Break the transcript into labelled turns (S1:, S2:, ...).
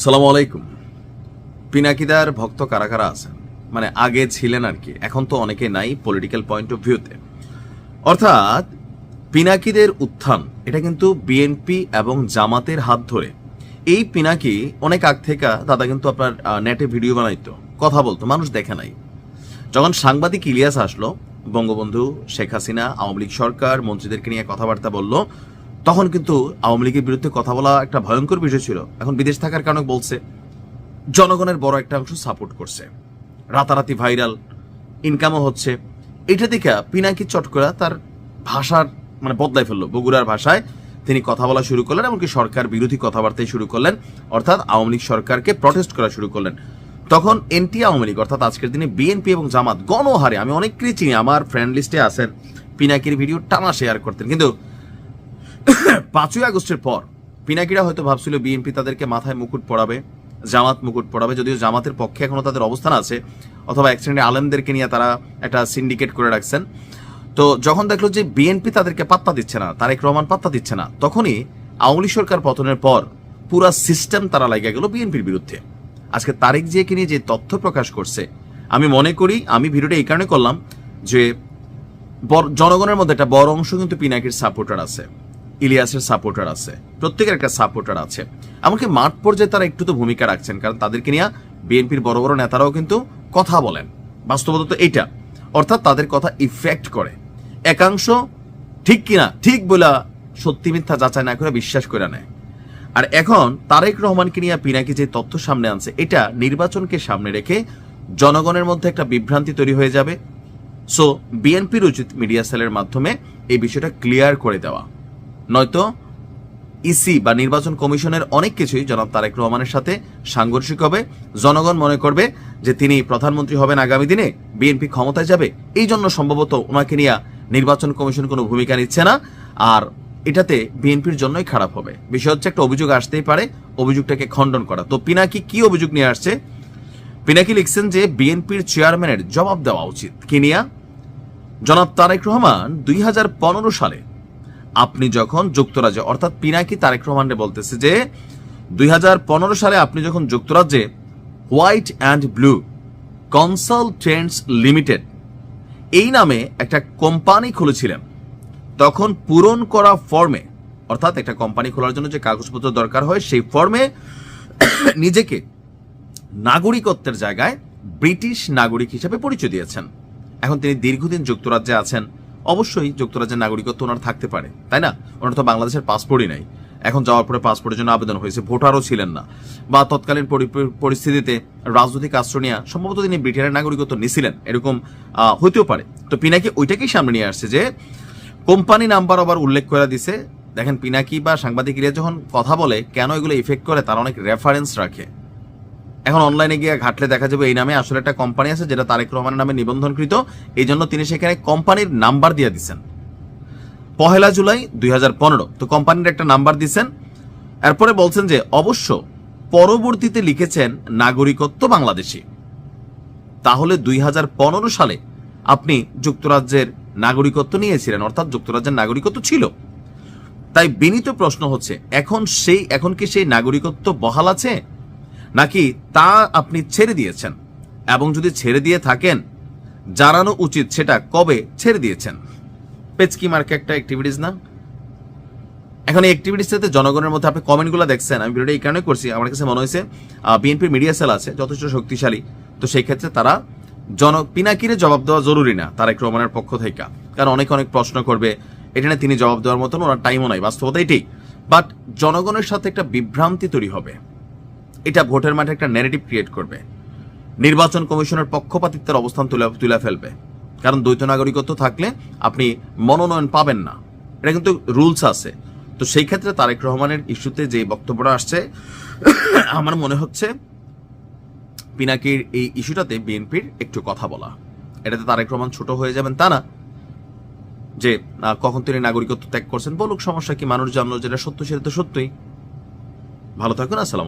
S1: সালাম আলাইকুম। পিনাকিদার ভক্ত কারা কারা আছেন? মানে আগে ছিলেন আর কি, এখন তো অনেকে নাই পলিটিক্যাল পয়েন্ট অফ ভিউতে অর্থাৎ পিনাকিদের উত্থান, এটা কিন্তু বিএনপি এবং জামাতের হাত ধরে। এই পিনাকি অনেক আগ থেকে দাদা কিন্তু আপনার নেটে ভিডিও বানাইতো, কথা বলতো, মানুষ দেখে নাই। যখন সাংবাদিক ইলিয়াস আসলো, বঙ্গবন্ধু শেখ হাসিনা, আওয়ামী লীগ সরকার, মন্ত্রীদেরকে নিয়ে কথাবার্তা বলল তখন কিন্তু আওয়ামী লীগের বিরুদ্ধে কথা বলা একটা ভয়ঙ্কর বিষয় ছিল। এখন বিদেশ থাকার কারণে বলছে, জনগণের বড় একটা অংশ সাপোর্ট করছে। রাতারাতি ভাইরাল ইনকামও হচ্ছে। এটা দেখে পিনাকি চটকরা তার ভাষার মানে বদলাই ফেলল। বগুড়ার ভাষায় তিনি কথা বলা শুরু করলেন এমনকি সরকার বিরোধী কথাবার্তাই শুরু করলেন। অর্থাৎ আওয়ামী লীগ সরকারকে প্রটেস্ট করা শুরু করলেন। তখন এনটি আওয়ামী লীগ, অর্থাৎ আজকের দিনে বিএনপি এবং জামাত গণহারে, আমি অনেককেই চিনি, আমার ফ্রেন্ড লিস্টে আছেন। পিনাকির ভিডিও টানা শেয়ার করতেন। কিন্তু পাঁচই আগস্টের পর পিনাকিরা হয়তো ভাবছিল বিএনপি তাদেরকে মাথায় মুকুট পড়াবে জামাত মুকুট পড়াবে যদিও জামাতের পক্ষে এখনও তাদের অবস্থান আছে, অথবা এক শ্রেণির আলেমদেরকে নিয়ে তারা একটা সিন্ডিকেট করে রাখছেন। তো যখন দেখল যে বিএনপি তাদেরকে পাত্তা দিচ্ছে না, তারেক রহমান পাত্তা দিচ্ছে না, তখনই আওয়ামী সরকার পতনের পর পুরা সিস্টেম তারা লাগিয়ে গেল বিএনপির বিরুদ্ধে। আজকে তারেক জিয়াকে নিয়ে যে তথ্য প্রকাশ করছে, আমি মনে করি, আমি ভিডিওটা এই কারণে করলাম যে জনগণের মধ্যে একটা বড় অংশ কিন্তু পিনাকির সাপোর্টার আছে। ইলিয়াসের সাপোর্টার আছে। প্রত্যেকের একটা সাপোর্টার আছে। এমনকি মাঠ পর্যায়ে তারা একটু তো ভূমিকা রাখছেন, কারণ তাদেরকে নিয়ে বিএনপির বড় বড় নেতারাও কিন্তু কথা বলেন। বাস্তবতা তো এইটা। অর্থাৎ তাদের কথা ইফেক্ট করে। একাংশ ঠিক কিনা, ঠিক বলা সত্যি মিথ্যা যাচাই না করে বিশ্বাস করে নেয়। আর এখন তারেক রহমানকে নিয়ে পিনাকি যে তথ্য সামনে আনছে, এটা নির্বাচনকে সামনে রেখে জনগণের মধ্যে একটা বিভ্রান্তি তৈরি হয়ে যাবে। সো বিএনপির উচিত মিডিয়া সেলের মাধ্যমে এই বিষয়টা ক্লিয়ার করে দেওয়া। নয়তো ইসি বা নির্বাচন কমিশনের অনেক কিছুই জনাব তারেক রহমানের সাথে সাংঘর্ষিক হবে। জনগণ মনে করবে যে তিনি প্রধানমন্ত্রী হবেন আগামী দিনে, বিএনপি ক্ষমতায় যাবে, এই জন্য সম্ভবত ওনাকে নিয়ে নির্বাচন কমিশন কোনো ভূমিকা নিচ্ছে না। আর এটাতে বিএনপির জন্যই খারাপ হবে। বিষয় হচ্ছে একটা অভিযোগ আসতেই পারে, অভিযোগটাকে খণ্ডন করা। তো পিনাকি কি অভিযোগ নিয়ে আসছে? পিনাকি লিখছেন যে বিএনপির চেয়ারম্যানের জবাব দেওয়া উচিত। কি নিয়া? জনাব তারেক রহমান দুই হাজার পনেরো সালে আপনি যখন যুক্তরাজ্যে, অর্থাৎ পিনাকি তারেক রহমানরে বলতেছে যে, দুই হাজার পনেরো সালে আপনি যখন যুক্তরাজ্যে white and blue consultants limited, এই নামে একটা কোম্পানি খুলেছিলেন, তখন পূরণ করা ফর্মে, অর্থাৎ একটা কোম্পানি খোলার জন্য যে কাগজপত্র দরকার হয়, সেই ফর্মে নিজেকে নাগরিকত্বের জায়গায় ব্রিটিশ নাগরিক হিসেবে পরিচয় দিয়েছেন। এখন তিনি দীর্ঘদিন যুক্তরাজ্যে আছেন। অবশ্যই যুক্তরাজ্যের নাগরিকত্ব ওনার থাকতে পারে, তাই না? ওনার তো বাংলাদেশের পাসপোর্টই নাই। এখন যাওয়ার পরে পাসপোর্টের জন্য আবেদন হয়েছে, ভোটারও ছিলেন না। বা তৎকালীন পরি- পরিস্থিতিতে রাজনৈতিক আশ্রয় নেওয়া সম্ভবত তিনি ব্রিটেনের নাগরিকত্ব নিছিলেন এরকম হতেও পারে। তো পিনাকি ওইটাকেই সামনে নিয়ে আসছে যে, কোম্পানি নাম্বার আবার উল্লেখ করে দিছে, দেখেন পিনাকি বা সাংবাদিকরা যখন কথা বলে কেন এগুলো ইফেক্ট করে, তারা অনেক রেফারেন্স রাখে। এখন অনলাইনে গিয়ে ঘাটলে দেখা যাবে এই নামে আসলে একটা কোম্পানি আছে যেটা তারেক রহমানের নামে নিবন্ধনকৃত। এই জন্য তিনি সেখানে কোম্পানির নাম্বার দিয়ে দিচ্ছেন পহেলা জুলাই দুই হাজার পনেরো। তো কোম্পানির একটা নাম্বার দিচ্ছেন এরপরে বলছেন যে, অবশ্য পরবর্তীতে লিখেছেন নাগরিকত্ব বাংলাদেশি। তাহলে দুই হাজার পনেরো সালে আপনি যুক্তরাজ্যের নাগরিকত্ব নিয়েছিলেন, অর্থাৎ যুক্তরাজ্যের নাগরিকত্ব ছিল। তাই বিনীত প্রশ্ন হচ্ছে, এখন সেই, এখন কি সেই নাগরিকত্ব বহাল আছে? নাকি তা আপনি ছেড়ে দিয়েছেন? এবং যদি ছেড়ে দিয়ে থাকেন, জানানো উচিত সেটা কবে ছেড়ে দিয়েছেন? পেচকি মার্কে একটা অ্যাক্টিভিটিস না? এখন এই অ্যাক্টিভিটিসটাতে জনগণের মধ্যে আপনি কমেন্টগুলো দেখছেন। আমি ভিডিওটা এই কারণে করছি। আমার কাছে মনে হয়েছে বিএনপির মিডিয়া সেল আছে, যথেষ্ট শক্তিশালী। তো সেই ক্ষেত্রে তারা জন, পিনাকিরে জবাব দেওয়া জরুরি না, তারেক রহমানের পক্ষ থেকে। কারণ অনেক অনেক প্রশ্ন করবে এখানে তিনি জবাব দেওয়ার মতন ওনার টাইমও নাই। বাস্তবতা এটাই বাট জনগণের সাথে একটা বিভ্রান্তি তৈরি হবে। এটা ভোটের মাঠে একটা ন্যারেটিভ ক্রিয়েট করবে। নির্বাচন কমিশনের পক্ষপাতিত্বের অবস্থান তুলে তুলে ফেলবে। কারণ দ্বৈত নাগরিকত্ব থাকলে আপনি মনোনয়ন পাবেন না। এটা কিন্তু রুলস আছে। তো সেই ক্ষেত্রে তারেক রহমানের ইস্যুতে যে বক্তব্যটা আসছে, আমার মনে হচ্ছে পিনাকির এই ইস্যুটাতে বিএনপির একটু কথা বলা। এটাতে তারেক রহমান ছোট হয়ে যাবেন তা না। যে কখন তিনি নাগরিকত্ব ত্যাগ করছেন বলুক, সমস্যা কি? মানুষ জানলো যেটা সত্য, সেটা তো সত্যই। ভালো থাকুন, আসসালাম